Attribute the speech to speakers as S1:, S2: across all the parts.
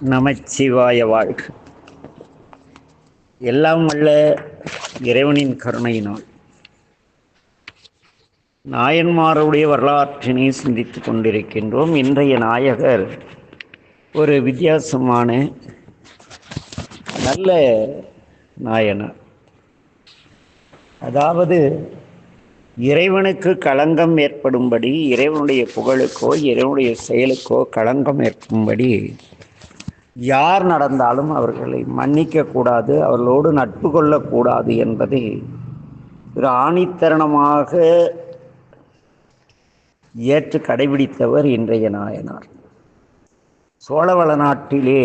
S1: நமச்சிவாய வாழ்க. எல்லாம் வல்ல இறைவனின் கருணையினால் நாயன்மாருடைய வரலாற்றினை சிந்தித்து கொண்டிருக்கின்றோம். இன்றைய நாயகர் ஒரு வித்தியாசமான நல்ல நாயனர். அதாவது இறைவனுக்கு களங்கம் ஏற்படும்படி இறைவனுடைய புகழுக்கோ இறைவனுடைய செயலுக்கோ களங்கம் ஏற்படும்படி யார் நடந்தாலும் அவர்களை மன்னிக்க கூடாது அவர்களோடு நட்பு கொள்ளக்கூடாது என்பதை ஒரு ஆணித்தரணமாக ஏற்று கடைபிடித்தவர் இன்றைய நாயனார். சோழவள நாட்டிலே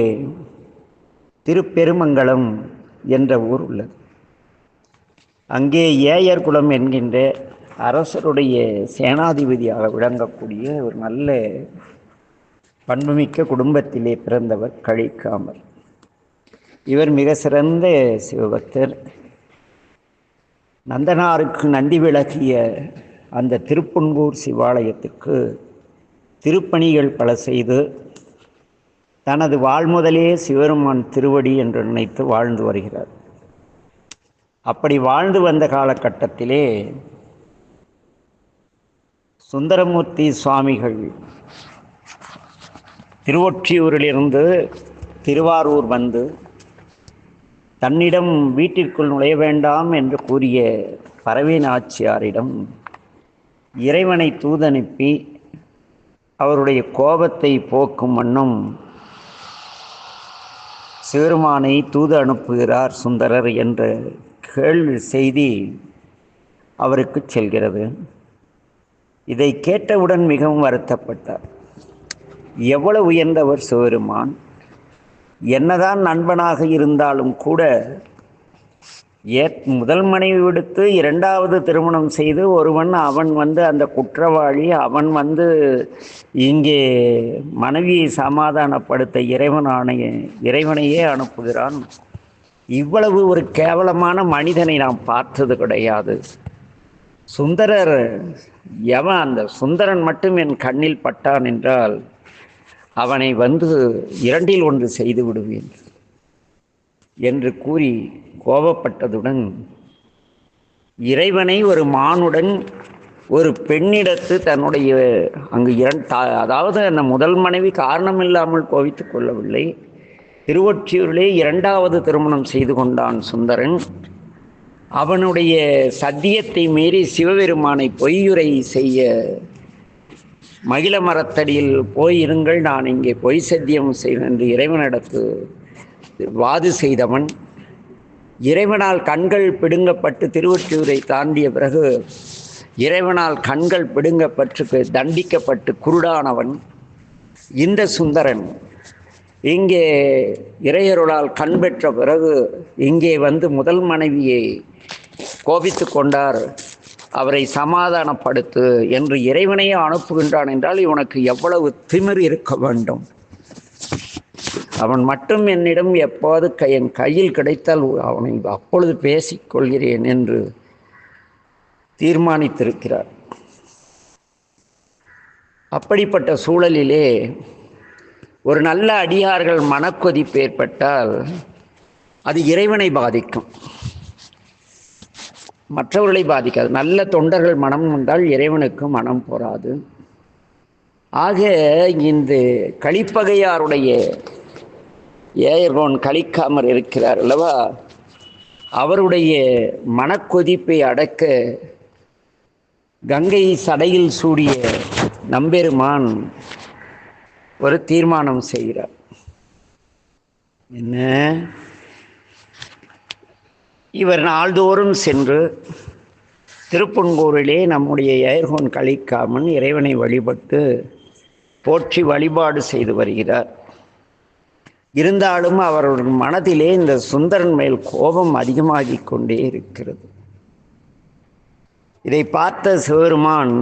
S1: திருப்பெருமங்கலம் என்ற ஊர் உள்ளது. அங்கே ஏயர் குலம் என்கின்ற அரசருடைய சேனாதிபதியாக விளங்கக்கூடிய ஒரு நல்ல பண்புமிக்க குடும்பத்திலே பிறந்தவர் கழிக்காமர். இவர் மிக சிறந்த சிவபக்தர். நந்தனாருக்கு நந்தி விலகிய அந்த திருப்பொன்பூர் சிவாலயத்துக்கு திருப்பணிகள் பல செய்து தனது வாழ்முதலே சிவருமான் திருவடி என்று நினைத்து வாழ்ந்து வருகிறார். அப்படி வாழ்ந்து வந்த காலகட்டத்திலே சுந்தரமூர்த்தி சுவாமிகள் திருவொற்றியூரிலிருந்து திருவாரூர் வந்து தன்னிடம் வீட்டிற்குள் நுழைய வேண்டாம் என்று கூறிய பரவீன் ஆச்சியாரிடம் இறைவனை தூதனுப்பி அவருடைய கோபத்தை போக்கும் வண்ணம் சிவருமானை தூது அனுப்புகிறார் சுந்தரர் என்ற கேள்வி செய்தி அவருக்கு செல்கிறது. இதை கேட்டவுடன் மிகவும் வருத்தப்பட்டார். எவ்வளவு உயர்ந்தவர் சிவருமான் என்னதான் நண்பனாக இருந்தாலும் கூட ஏ முதல் மனைவி விடுத்து இரண்டாவது திருமணம் செய்து ஒருவன் அவன் வந்து அந்த குற்றவாளி அவன் வந்து இங்கே மனைவியை சமாதானப்படுத்த இறைவன் ஆணைய இறைவனையே அனுப்புகிறான். இவ்வளவு ஒரு கேவலமான மனிதனை நாம் பார்த்தது கிடையாது. சுந்தரர் எவன் அந்த சுந்தரன் மட்டும் என் கண்ணில் பட்டான் என்றால் அவனை வந்து இரண்டில் ஒன்று செய்து விடுவேன் என்று கூறி கோபப்பட்டதுடன் இறைவனை ஒரு மானுடன் ஒரு பெண்ணிடத்து தன்னுடைய அங்கு இரண்டு அதாவது அந்த முதல் மனைவி காரணமில்லாமல் கோவித்துக் கொள்ளவில்லை. திருவொற்றியூரிலே இரண்டாவது திருமணம் செய்து கொண்டான் சுந்தரன். அவனுடைய சத்தியத்தை மீறி சிவபெருமானை பொய்யுரை செய்ய மகிழ மரத்தடியில் போயிருங்கள் நான் இங்கே பொய் சத்தியம் செய்வேன் என்று இறைவனிடத்து வாது செய்தவன். இறைவனால் கண்கள் பிடுங்கப்பட்டு திருவொற்றியூரை தாண்டிய பிறகு இறைவனால் கண்கள் பிடுங்கப்பட்டு தண்டிக்கப்பட்டு குருடானவன். இந்த சுந்தரன் இங்கே இறையருளால் கண் பெற்ற பிறகு இங்கே வந்து முதல் மனைவியை கோபித்து கொண்டார். அவரை சமாதானப்படுத்து என்று இறைவனையே அனுப்புகின்றான் என்றால் இவனுக்கு எவ்வளவு திமிர் இருக்க வேண்டும். அவன் மட்டும் என்னிடம் எப்போது கை என் கையில் கிடைத்தால் அவனை அப்பொழுது பேசிக்கொள்கிறேன் என்று தீர்மானித்திருக்கிறார். அப்படிப்பட்ட சூழலிலே ஒரு நல்ல அடியார்கள் மனக்கொதிப்பு ஏற்பட்டால் அது இறைவனை பாதிக்கும். மற்றவர்களை பாதிக்காது. நல்ல தொண்டர்கள் மனம் வந்தால் இறைவனுக்கு மனம் போராது ஆக இந்த கழிப்பகையாருடைய ஏயர்கோன் கழிக்காமல் இருக்கிறார் அல்லவா? அவருடைய மனக்கொதிப்பை அடக்க கங்கை சடையில் சூடிய நம்பெருமான் ஒரு தீர்மானம் செய்கிறார். என்ன? இவர் நாள்தோறும் சென்று திருப்பன்கூரிலே நம்முடைய ஏர்கோன் கழிக்காமல் இறைவனை வழிபட்டு போற்றி வழிபாடு செய்து வருகிறார். இருந்தாலும் அவர் மனதிலே இந்த சுந்தரன் மேல் கோபம் அதிகமாகிக் கொண்டே இருக்கிறது. இதை பார்த்த சிவருமான்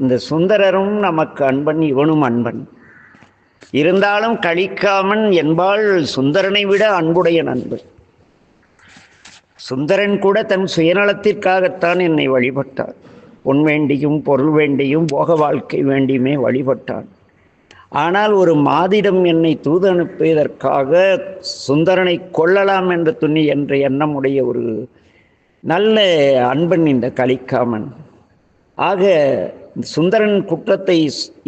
S1: இந்த சுந்தரரும் நமக்கு அன்பன் இவனும் அன்பன். இருந்தாலும் கழிக்காமன் என்பால் சுந்தரனை விட அன்புடைய நண்பன் சுந்தரன் கூட தன் சுயநலத்திற்காகத்தான் என்னை வழிபட்டார் பொன் வேண்டியும் பொருள் வேண்டியும் போக வாழ்க்கை வேண்டியுமே வழிபட்டான். ஆனால் ஒரு மாதிடம் என்னை தூது அனுப்பியதற்காக சுந்தரனை கொள்ளலாம் என்ற துணி என்ற எண்ணமுடைய ஒரு நல்ல அன்பன் இந்த கலிக்காமன். ஆக சுந்தரன் குற்றத்தை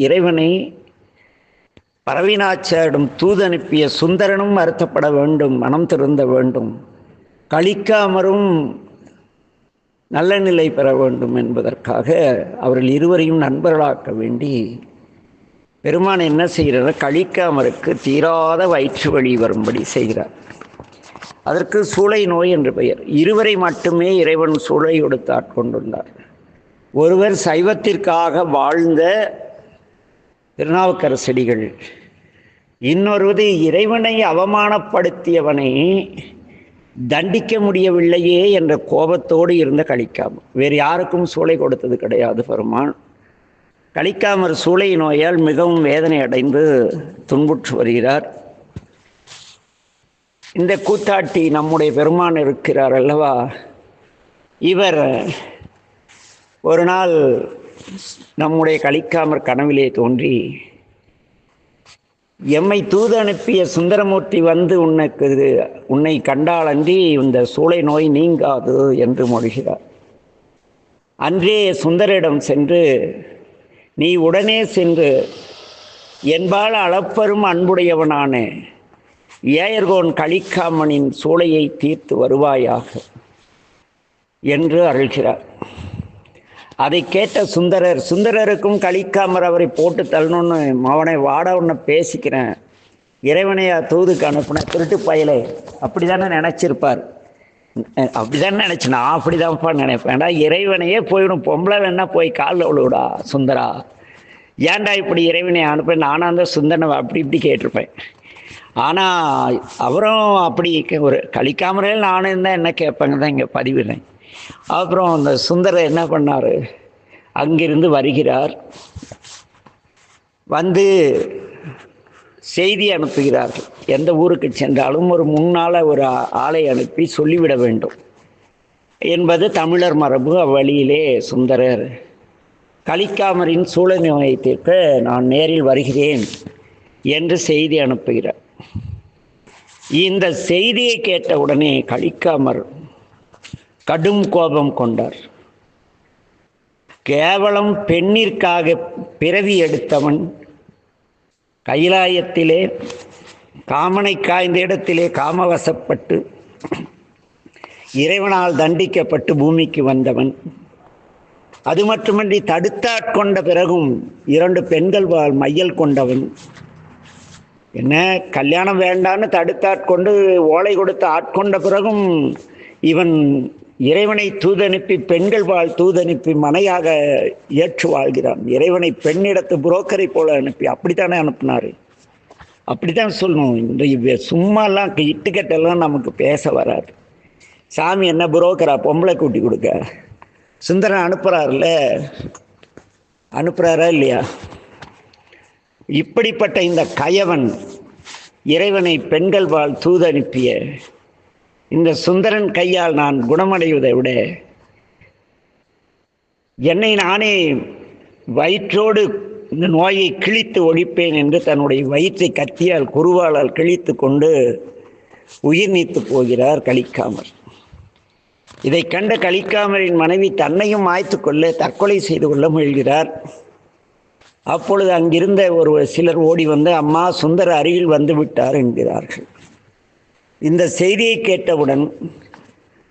S1: இறைவனை பரவினாச்சாரிடம் தூது அனுப்பிய சுந்தரனும் வருத்தப்பட வேண்டும் மனம் திருந்த வேண்டும். கலிக்காமரும் நல்ல நிலை பெற வேண்டும் என்பதற்காக அவர்கள் இருவரையும் நண்பர்களாக்க வேண்டி பெருமான் என்ன செய்கிறார்? கழிக்காமருக்கு தீராத வயிற்று வழி வரும்படி செய்கிறார். அதற்கு சூளை நோய் என்று பெயர். இருவரை மட்டுமே இறைவன் சூளை கொடுத்து ஆட்கொண்டுள்ளார் ஒருவர் சைவத்திற்காக வாழ்ந்த திருநாவுக்கரசடிகள் இன்னொருவது இறைவனை அவமானப்படுத்தியவனை தண்டிக்க முடியவில்லையே என்ற கோபத்தோடு இருந்த கழிக்காம வேறு யாருக்கும் சூளை கொடுத்தது கிடையாது பெருமான் கழிக்காமற் சூளை நோயால் மிகவும் வேதனை அடைந்து துன்புற்று வருகிறார். இந்த கூத்தாட்டி நம்முடைய பெருமான் இருக்கிறார் அல்லவா? இவர் ஒரு நாள் நம்முடைய கழிக்காமற் கனவிலே தோன்றி எம்மை தூது அனுப்பிய சுந்தரமூர்த்தி வந்து உனக்கு உன்னை கண்டாலன்றி இந்த சூளை நோய் நீங்காது என்று மொழிகிறார். அன்றே சுந்தரிடம் சென்று நீ உடனே சென்று என்பால் அளப்பெரும் அன்புடையவனான ஏயர்கோன் கலிக்காமனின் சூளையை தீர்த்து வருவாயாக என்று அருள்கிறார். அதை கேட்ட சுந்தரர் சுந்தரருக்கும் கலிக்காமர் அவரை போட்டு தள்ளணும்னு அவனை வாட உன்னை பேசிக்கிறேன். இறைவனையா தூதுக்கு அனுப்புன திருட்டு பயலே. அப்படி தானே நினச்சிருப்பார் அப்படிதான் நினச்சி நான் அப்படிதான்ப்பா நினைப்பேன்டா இறைவனையே போயிடும் பொம்பளை வேணா போய் காலில் விழுவிடா சுந்தரா. ஏன்டா இப்படி இறைவனை அனுப்ப நானும் அந்த சுந்தரனை அப்படி இப்படி கேட்டிருப்பேன். ஆனால் அவரும் அப்படி ஒரு கழிக்காமலே நானும் இருந்தால் என்ன கேட்பேங்க தான் இங்கே பதிவிடுறேன். அப்புறம் அந்த சுந்தரர் என்ன பண்ணார்? அங்கிருந்து வருகிறார். வந்து செய்தி அனுப்புகிறார்கள் எந்த ஊருக்கு சென்றாலும் ஒரு முன்னால் ஒரு ஆளை அனுப்பி சொல்லிவிட வேண்டும். என்பது தமிழர் மரபு அவ்வழியிலே சுந்தரர். கலிக்காமரின் சூழ நிலையத்திற்கு நான் நேரில் வருகிறேன் என்று செய்தி அனுப்புகிறார். இந்த செய்தியை கேட்ட உடனே கலிக்காமர் கடும் கோபம் கொண்டார். கேவலம் பெண்ணிற்காக பிறவி எடுத்தவன் கைலாயத்திலே காமனை காய்ந்த இடத்திலே காமவசப்பட்டு இறைவனால் தண்டிக்கப்பட்டு பூமிக்கு வந்தவன். அது மட்டுமன்றி தடுத்தாட்கொண்ட பிறகும் இரண்டு பெண்கள் வாழ் மையல் கொண்டவன். என்ன கல்யாணம் வேண்டான்னு தடுத்தாட்கொண்டு ஓலை கொடுத்து ஆட்கொண்ட பிறகும் இவன் இறைவனை தூதனுப்பி பெண்கள் வாழ் தூதனுப்பி மனையாக ஏற்று வாழ்கிறான். இறைவனை பெண்ணிடத்து புரோக்கரை போல அனுப்பி அப்படித்தானே அனுப்பினார்? அப்படித்தான் சொல்லணும். இந்த சும்மாலாம் இட்டுக்கட்டெல்லாம் நமக்கு பேச வராது. சாமி என்ன புரோக்கரா? பொம்பளை கூட்டி கொடுக்க. சுந்தரன் அனுப்புகிறார்ல அனுப்புகிறாரா இல்லையா? இப்படிப்பட்ட இந்த கயவன் இறைவனை பெண்கள் வாழ் தூது அனுப்பிய இந்த சுந்தரன் கையால் நான் குணமடைவதை விட என்னை நானே வயிற்றோடு இந்த நோயை கிழித்து ஒழிப்பேன் என்று தன்னுடைய வயிற்றை கத்தியால் குருவாளால் கிழித்து கொண்டு உயிர் நீத்து போகிறார் கலிக்காமர். இதை கண்ட கலிக்காமரின் மனைவி தன்னையும் மாய்த்து கொள்ள தற்கொலை செய்து கொள்ள முயல்கிறார். அப்பொழுது அங்கிருந்த ஒரு சிலர் ஓடி வந்து அம்மா சுந்தர அருகில் வந்து விட்டார் என்கிறார்கள். இந்த செய்தியை கேட்டவுடன்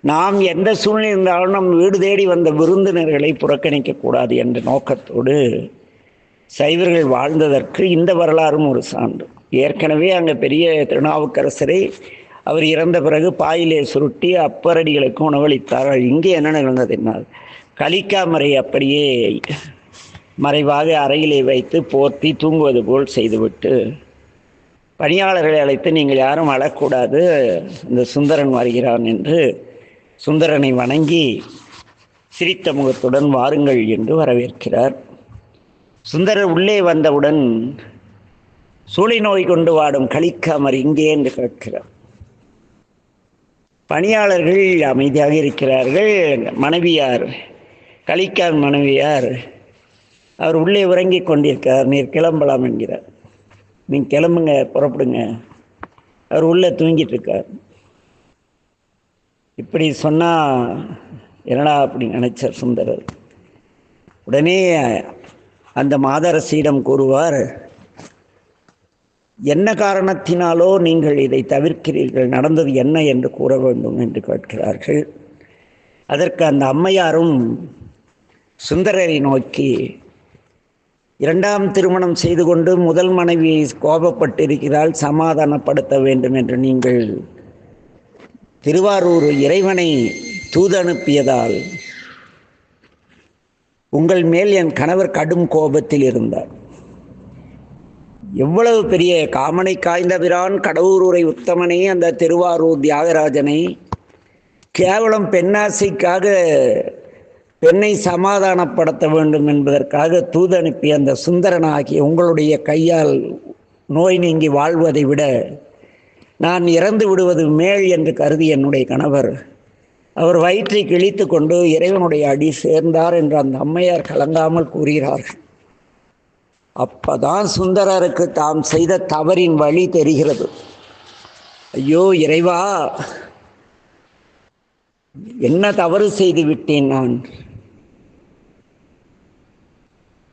S1: நாம் எந்த சூழ்நிலை இருந்தாலும் நம் வீடு தேடி வந்த விருந்தினர்களை புறக்கணிக்கக்கூடாது என்ற நோக்கத்தோடு சைவர்கள் வாழ்ந்ததற்கு இந்த வரலாறும் ஒரு சான்று. ஏற்கனவே அங்கே பெரிய திருநாவுக்கரசரை அவர் இறந்த பிறகு பாயிலே சுருட்டி அப்பரடிகளுக்கு உணவளித்தார்கள். இங்கே என்ன நடந்தது என்ன கலிக்காமரை அப்படியே மறைவாக அறையிலே வைத்து போர்த்தி தூங்குவது போல் செய்துவிட்டு பணியாளர்களை அழைத்து நீங்கள் யாரும் அழக்கூடாது. இந்த சுந்தரன் வருகிறான் என்று சுந்தரனை வணங்கி சிரித்த முகத்துடன் வாருங்கள் என்று வரவேற்கிறார். சுந்தரர் உள்ளே வந்தவுடன் சூளை நோய் கொண்டு வாடும் கலிக்காமர் இங்கே என்று கேட்கிறார். பணியாளர்கள் அமைதியாக இருக்கிறார்கள். மனைவியார் கலிக்கான் மனைவியார் அவர் உள்ளே உறங்கிக் கொண்டிருக்கிறார். நீர் கிளம்பலாம் என்கிறார். நீங்கள் கிளம்புங்க புறப்படுங்க. அவர் உள்ளே தூங்கிட்டு இருக்கார். இப்படி சொன்னால் என்னடா அப்படி நினைச்சார் சுந்தரர்? உடனே அந்த மாதரசியிடம் கூறுவார் என்ன காரணத்தினாலோ நீங்கள் இதை தவிர்க்கிறீர்கள்? நடந்தது என்ன என்று கூற வேண்டும் என்று கேட்கிறார்கள். அதற்கு அந்த அம்மையாரும் சுந்தரரை நோக்கி இரண்டாம் திருமணம் செய்து கொண்டு முதல் மனைவி கோபப்பட்டிருக்கிறாள் சமாதானப்படுத்த வேண்டும் என்று நீங்கள் திருவாரூர் இறைவனை தூதனுப்பியதால் உங்கள் மேல் என் கணவர் கடும் கோபத்தில் இருந்தார். எவ்வளவு பெரிய காமனை காய்ந்த பிரான் கடவுரூரை உத்தமனை அந்த திருவாரூர் தியாகராஜனை கேவலம் பெண்ணாசைக்காக பெண்ணை சமாதானப்படுத்த வேண்டும் என்பதற்காக தூது அனுப்பிய அந்த சுந்தரனாகி உங்களுடைய கையால் நோய் நீங்கி வாழ்வதை விட நான் இறந்து விடுவது மேல் என்று கருதி என்னுடைய கணவர் அவர் வயிற்றை கிழித்து கொண்டு இறைவனுடைய அடி சேர்ந்தார் என்று அந்த அம்மையார் கலங்காமல் கூறுகிறார்கள். அப்பதான் சுந்தரருக்கு தாம் செய்த தவறின் வழி தெரிகிறது. ஐயோ இறைவா என்ன தவறு செய்து விட்டேன் நான்?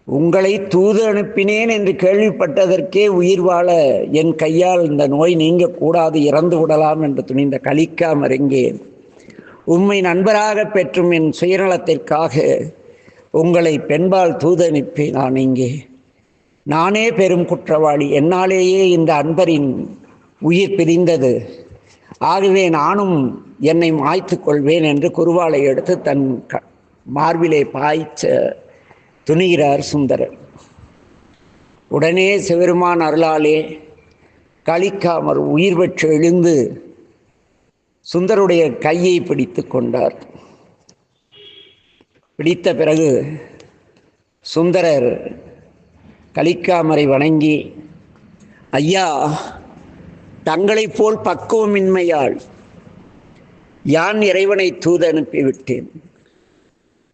S1: உங்களை தூது அனுப்பினேன் என்று கேள்விப்பட்டதற்கே உயிர் வாழ என் கையால் இந்த நோய் நீங்கக்கூடாது இறந்து விடலாம் என்று துணிந்த கலிக்காம இறங்கேன் உம்மை நண்பராக பெற்றும் என் சுயநலத்திற்காக உங்களை பெண்பால் தூது அனுப்பி நான் இங்கே. நானே பெரும் குற்றவாளி. என்னாலேயே இந்த அன்பரின் உயிர் பிரிந்தது. ஆகவே நானும் என்னை மாய்த்து கொள்வேன் என்று குருவாலை எடுத்து தன் க மார்பிலே பாய்ச்ச துணிகிறார் சுந்தரர். உடனே சிவருமான் அருளாலே கலிக்காமர் உயிர் பெற்று எழுந்து சுந்தருடைய கையை பிடித்து கொண்டார். பிடித்த பிறகு சுந்தரர் கலிக்காமரை வணங்கி ஐயா தங்களைப் போல் பக்குவமின்மையால் யான் இறைவனை தூது அனுப்பிவிட்டேன்?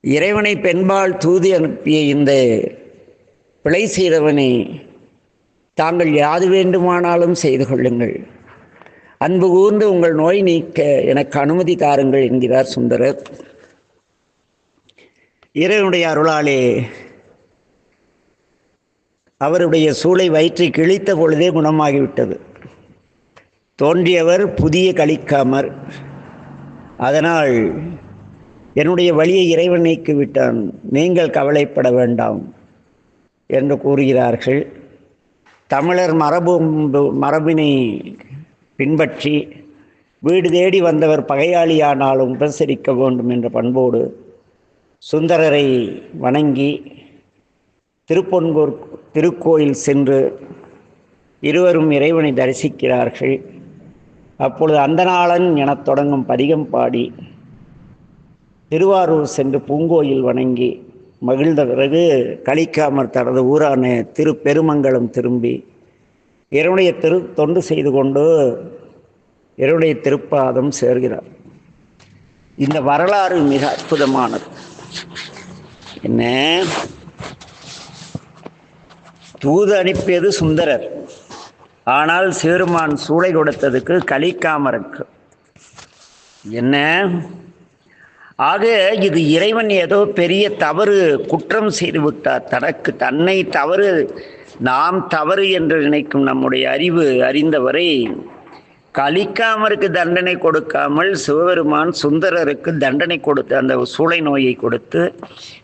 S1: இறைவனை பெண்பால் தூது அனுப்பிய இந்த பிழை செய்தவனை தாங்கள் யாது வேண்டுமானாலும் செய்து கொள்ளுங்கள். அன்பு கூர்ந்து உங்கள் நோய் நீக்க எனக்கு அனுமதி தாருங்கள் என்கிறார் சுந்தரர். இறைவனுடைய அருளாலே அவருடைய சூளை வயிற்றை கிழித்த பொழுதே குணமாகிவிட்டது. தோன்றியவர் புதிய கலிக்காமர் அதனால் என்னுடைய வழியை இறைவன் நீக்கிவிட்டான் நீங்கள் கவலைப்பட வேண்டாம் என்று கூறுகிறார்கள். தமிழர் மரபு மரபினை பின்பற்றி வீடு தேடி வந்தவர் பகையாளியானாலும் உபசரிக்க வேண்டும் என்ற பண்போடு சுந்தரரை வணங்கி திருப்பொன்கூர் திருக்கோயில் சென்று இருவரும் இறைவனை தரிசிக்கிறார்கள். அப்பொழுது அந்தநாளன் எனத் தொடங்கும் பதிகம் பாடி திருவாரூர் சென்று பூங்கோயில் வணங்கி மகிழ்ந்த பிறகு கலிக்காமர் தனது ஊரான திரு பெருமங்கலம் திரும்பி இறைவனுடைய திரு தொண்டு செய்து கொண்டு இறைவனுடைய திருப்பாதம் சேர்கிறார். இந்த வரலாறு மிக அற்புதமானது. என்ன? தூது அனுப்பியது சுந்தரர். ஆனால் சிறுமான் சூளை கொடுத்ததுக்கு கலிக்காமருக்கு என்ன? ஆக இது இறைவன் ஏதோ பெரிய தவறு குற்றம் செய்து விட்டார். தனக்கு தன்னை தவறு நாம் தவறு என்று நினைக்கும் நம்முடைய அறிவு அறிந்தவரை கலிக்காமருக்கு தண்டனை கொடுக்காமல் சிவபெருமான் சுந்தரருக்கு தண்டனை கொடுத்து அந்த சூளை நோயை கொடுத்து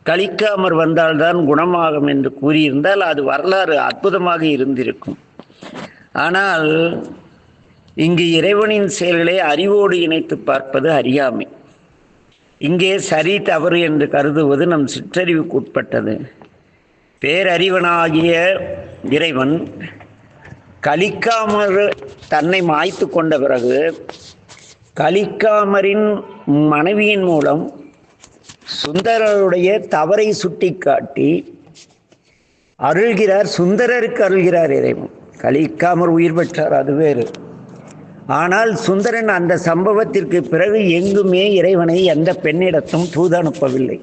S1: கலிக்காமர் வந்தால்தான் குணமாகும் என்று கூறியிருந்தால் அது வரலாறு அற்புதமாக இருந்திருக்கும். ஆனால் இங்கு இறைவனின் செயல்களை அறிவோடு இணைத்து பார்ப்பது அறியாமை. இங்கே சரி தவறு என்று கருதுவது நம் சிற்றறிவுக்கு உட்பட்டது பேரறிவனாகிய இறைவன் கலிக்காமர் தன்னை மாய்த்து கொண்ட பிறகு கலிக்காமரின் மனைவியின் மூலம் சுந்தரருடைய தவறை சுட்டிக்காட்டி அருள்கிறார் சுந்தரருக்கு அருள்கிறார் இறைவன். கலிக்காமர் உயிர் பெற்றார் அது வேறு. ஆனால் சுந்தரன் அந்த சம்பவத்திற்கு பிறகு எங்குமே இறைவனை எந்த பெண்ணிடத்தும் தூது அனுப்பவில்லை.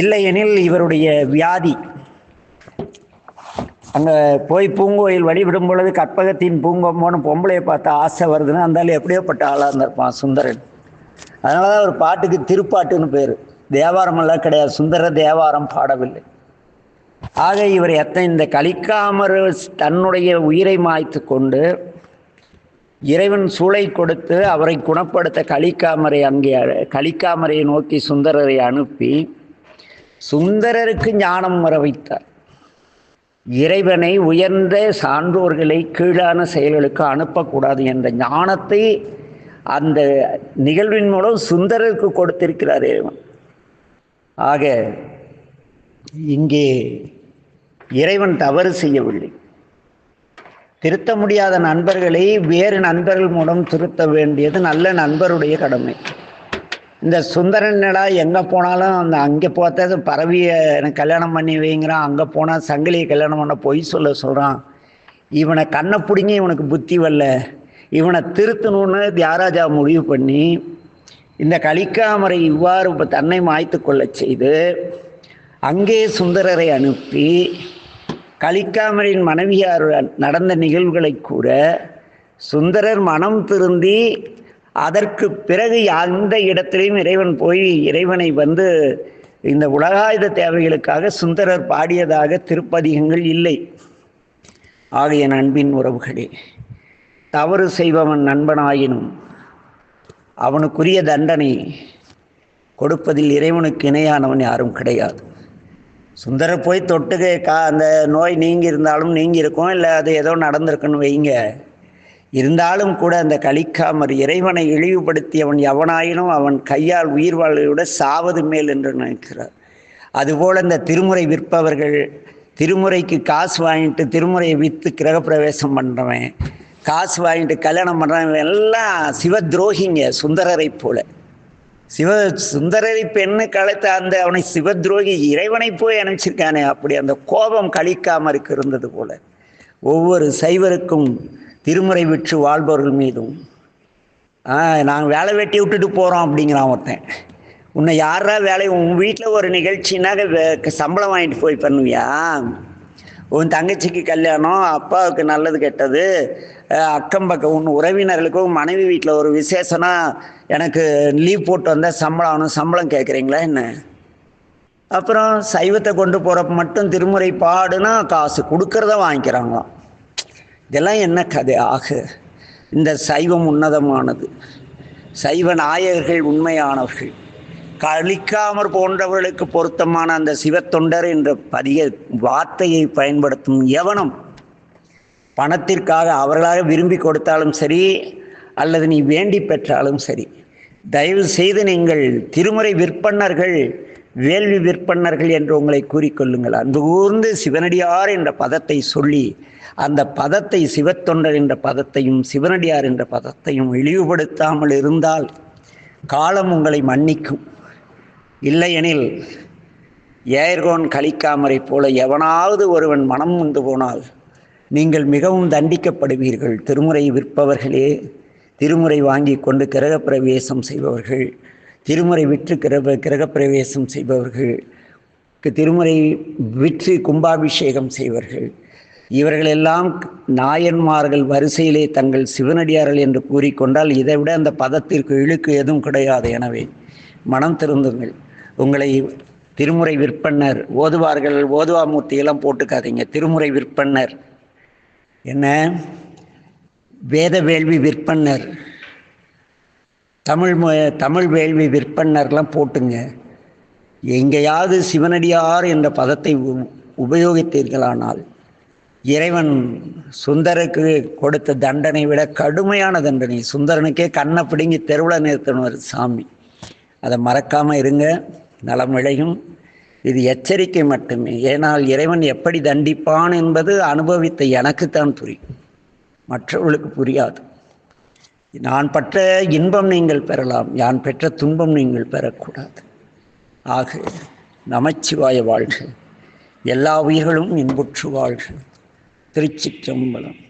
S1: இல்லையெனில் இவருடைய வியாதி. அங்கே போய் பூங்கோயில் வழிபடும் பொழுது கற்பகத்தின் பூங்கொம்போன்னு பொம்பளையை பார்த்து ஆசை வருதுன்னா அந்தாலும் எப்படியோப்பட்ட ஆளாக இருந்திருப்பான் சுந்தரன். அதனால தான் ஒரு பாட்டுக்கு திருப்பாட்டுன்னு பேர். தேவாரமெல்லாம் கிடையாது. சுந்தர தேவாரம் பாடவில்லை. ஆக இவர் எத்தனை இந்த கலிக்காமர் தன்னுடைய உயிரை மாய்த்து கொண்டு இறைவன் சூளை கொடுத்து அவரை குணப்படுத்த கலிக்காமரை அங்கே கலிக்காமரையை நோக்கி சுந்தரரை அனுப்பி சுந்தரருக்கு ஞானம் வர வைத்தார். இறைவனை உயர்ந்த சான்றோர்களை கீழான செயல்களுக்கு அனுப்பக்கூடாது என்ற ஞானத்தை அந்த நிகழ்வின் மூலம் சுந்தரருக்கு கொடுத்திருக்கிறார் இறைவன். ஆக இங்கே இறைவன் தவறு செய்யவில்லை. திருத்த முடியாத நண்பர்களை வேறு நண்பர்கள் மூலம் திருத்த வேண்டியது நல்ல நண்பருடைய கடமை. இந்த சுந்தரனடா எங்கே போனாலும் அந்த அங்கே பார்த்தது பறவையை எனக்கு கல்யாணம் பண்ணி வைங்கிறான் அங்கே போனால் சங்கிலியை கல்யாணம் பண்ண பொய் சொல்ல சொல்கிறான் இவனை கண்ணை பிடிங்கி இவனுக்கு புத்தி வரல. இவனை திருத்தணும்னு தியாகராஜா முடிவு பண்ணி இந்த கலிக்காமரை இவ்வாறு தன்னை மாய்த்து கொள்ள செய்து அங்கே சுந்தரரை அனுப்பி கலிக்காமரின் மனைவியார் நடந்த நிகழ்வுகளை கூற சுந்தரர் மனம் திருந்தி அதற்கு பிறகு அந்த இடத்திலையும் இறைவன் போய் இறைவனை வந்து இந்த உலகாயுத தேவைகளுக்காக சுந்தரர் பாடியதாக திருப்பதிகங்கள் இல்லை. ஆகிய நண்பின் உறவுகளே தவறு செய்பவன் நண்பனாயினும் அவனுக்குரிய தண்டனை கொடுப்பதில் இறைவனுக்கு இணையானவன் யாரும் கிடையாது. சுந்தரர் போய் தொட்டுக்கு கா அந்த நோய் நீங்கி இருந்தாலும் நீங்கி இருக்கும் இல்லை அது ஏதோ நடந்திருக்குன்னு வைங்க. இருந்தாலும் கூட அந்த கலிக்காமர் இறைவனை இழிவுபடுத்தி அவன் எவனாயினும் அவன் கையால் உயிர் வாழ்வையோட சாவது மேல் என்று நினைக்கிறார். அதுபோல் இந்த திருமுறை விற்பவர்கள் திருமுறைக்கு காசு வாங்கிட்டு திருமுறையை விற்று கிரகப்பிரவேசம் பண்ணுறவன் காசு வாங்கிட்டு கல்யாணம் பண்ணுறவன் எல்லாம் சிவ துரோகிங்க சுந்தரரை போல. சிவ சுந்தரரை பெண்ணு கலைத்த அந்த அவனை சிவ துரோகி இறைவனை போய் அனுப்பிச்சிருக்கானே அப்படி அந்த கோபம் கழிக்காமருக்கு இருந்தது போல. ஒவ்வொரு சைவருக்கும் திருமுறை விற்று வாழ்பவர்கள் மீதும் நாங்கள் வேலை வெட்டி விட்டுட்டு போகிறோம் அப்படிங்கிறான் ஒருத்தன். உன்னை யாரா வேலை உன் வீட்டில் ஒரு நிகழ்ச்சினாக்க சம்பளம் வாங்கிட்டு போய் பண்ணுவியா? உன் தங்கச்சிக்கு கல்யாணம் அப்பாவுக்கு நல்லது கெட்டது அக்கம் பக்கம் உன் உறவினர்களுக்கும் மனைவி வீட்டில் ஒரு விசேஷம்னா எனக்கு லீவ் போட்டு வந்தால் சம்பளம் ஆகணும் சம்பளம் கேட்குறீங்களா என்ன? அப்புறம் சைவத்தை கொண்டு போகிறப்ப மட்டும் திருமுறை பாடுனா காசு கொடுக்கறத வாங்கிக்கிறாங்களாம். இதெல்லாம் என்ன கதை? ஆக. இந்த சைவம் உன்னதமானது. சைவ நாயகர்கள் உண்மையானவர்கள். கழிக்காமற் போன்றவர்களுக்கு பொருத்தமான அந்த சிவத்தொண்டர் என்ற பதிய வார்த்தையை பயன்படுத்தும் எவனம் பணத்திற்காக அவர்களாக விரும்பி கொடுத்தாலும் சரி அல்லது நீ வேண்டி பெற்றாலும் சரி தயவு செய்து நீங்கள் திருமுறை விற்பன்னர்கள் வேள்வி விற்பன்னர்கள் என்று உங்களை கூறிக்கொள்ளுங்கள். அன்பு கூர்ந்து சிவனடியார் என்ற பதத்தை சொல்லி அந்த பதத்தை சிவத்தொண்டர் என்ற பதத்தையும் சிவனடியார் என்ற பதத்தையும் இழிவுபடுத்தாமல் இருந்தால் காலம் உங்களை மன்னிக்கும். இல்லையெனில் ஏர்கோன் கலிக்காமரை போல எவனாவது ஒருவன் மனம் வந்து போனால் நீங்கள் மிகவும் தண்டிக்கப்படுவீர்கள். திருமுறை விற்பவர்களே திருமுறை வாங்கி கொண்டு கிரகப்பிரவேசம் செய்பவர்கள் திருமுறை விற்று கிரக கிரகப்பிரவேசம் செய்பவர்கள் திருமுறை விற்று கும்பாபிஷேகம் செய்வர்கள் இவர்களெல்லாம் நாயன்மார்கள் வரிசையிலே தங்கள் சிவனடியார்கள் என்று கூறிக்கொண்டால் இதைவிட அந்த பதத்திற்கு இழுக்கு எதுவும் கிடையாது. எனவே மனம் திருந்துங்கள். உங்களை திருமுறை விற்பன்னர். ஓதுவார்கள் ஓதுவா மூர்த்தியெல்லாம் போட்டுக்காதீங்க. திருமுறை விற்பன்னர். என்ன? வேத வேள்வி விற்பன்னர். தமிழ் தமிழ் வேள்வி விற்பன்னர்லாம் போட்டுங்க. எங்கேயாவது சிவனடியார் என்ற பதத்தை உபயோகித்தீர்களானால் இறைவன் சுந்தருக்கு கொடுத்த தண்டனை விட கடுமையான தண்டனை. சுந்தரனுக்கே கண்ணை பிடுங்கி தெருவில் நிறுத்தினார் சாமி. அதை மறக்காமல் இருங்க. நலம் விளையும் இது எச்சரிக்கை மட்டுமே. ஏனால் இறைவன் எப்படி தண்டிப்பான் என்பது அனுபவித்த எனக்குத்தான் புரியும். மற்றவர்களுக்கு புரியாது. நான் பற்ற இன்பம் நீங்கள் பெறலாம். யான் பெற்ற துன்பம் நீங்கள் பெறக்கூடாது. ஆக நமச்சிவாய வாழ்க. எல்லா உயிர்களும் இன்புற்று வாழ்க. திருச்சிற்றம்பலம்.